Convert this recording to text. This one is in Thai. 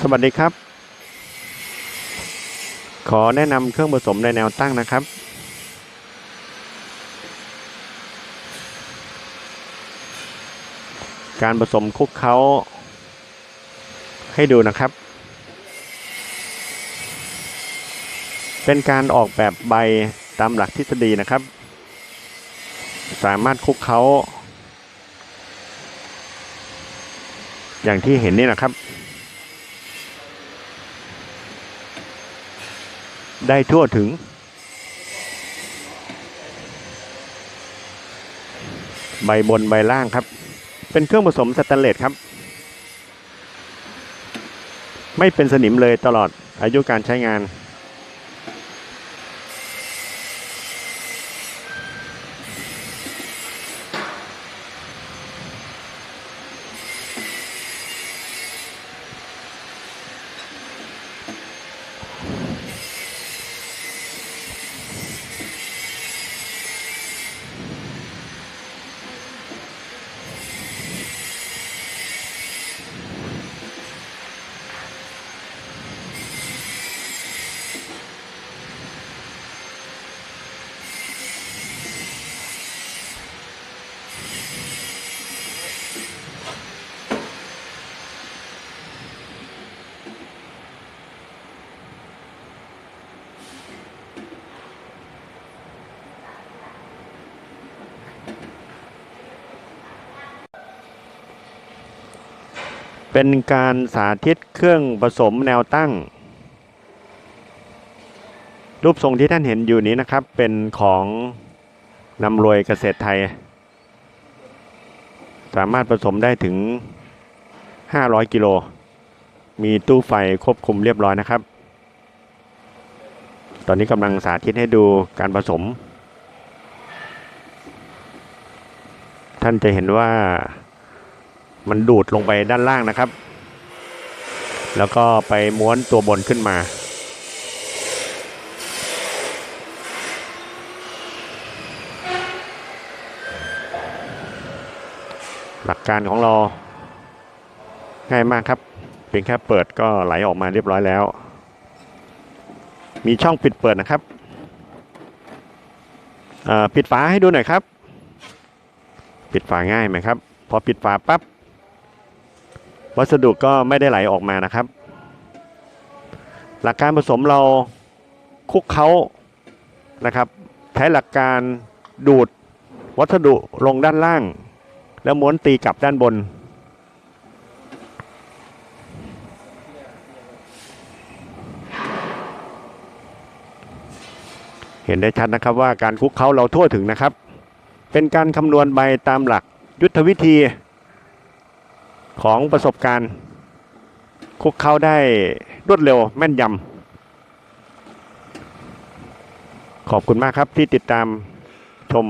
สวัสดีครับ ขอแนะนำเครื่องผสมในแนวตั้งนะครับ การผสมคลุกเคล้าให้ดูนะครับ เป็นการออกแบบใบตามหลักทฤษฎีนะครับ สามารถคลุกเคล้าอย่างที่เห็นนี่นะครับ ได้ทั่วถึง ใบบนใบล่างครับ เป็นเครื่องผสมสแตนเลสครับ ไม่เป็นสนิมเลยตลอดอายุการใช้งาน เป็นการสาธิตเครื่องผสมแนวตั้ง รูปทรงที่ท่านเห็นอยู่นี้นะครับ เป็นของนำรวยเกษตรไทย สามารถผสมได้ถึง 500 กิโล มีตู้ไฟควบคุมเรียบร้อยนะครับ ตอนนี้กำลังสาธิตให้ดูการผสม ท่านจะเห็นว่ามันดูดลงไปด้านล่างนะครับ แล้วก็ไปม้วนตัวบนขึ้นมาหลักการของเราง่ายมากครับ เพียงแค่เปิดก็ไหลออกมาเรียบร้อยแล้ว มีช่องปิดเปิดนะครับปิดฝาให้ดูหน่อยครับ ปิดฝาง่ายไหมครับ พอปิดฝาปั๊บวัสดุก็ไม่ได้ไหลออกมานะครับ หลักการผสมเราคุกเคล้านะครับใช้หลักการดูดวัสดุลงด้านล่าง แล้วม้วนตีกลับด้านบน เห็นได้ชัดนะครับว่าการคุกเขาเราทั่วถึงนะครับ เป็นการคำนวณใบตามหลักยุทธวิธีของประสบการณ์ คุกเข้าได้รวดเร็วแม่นยำ ขอบคุณมากครับที่ติดตามชม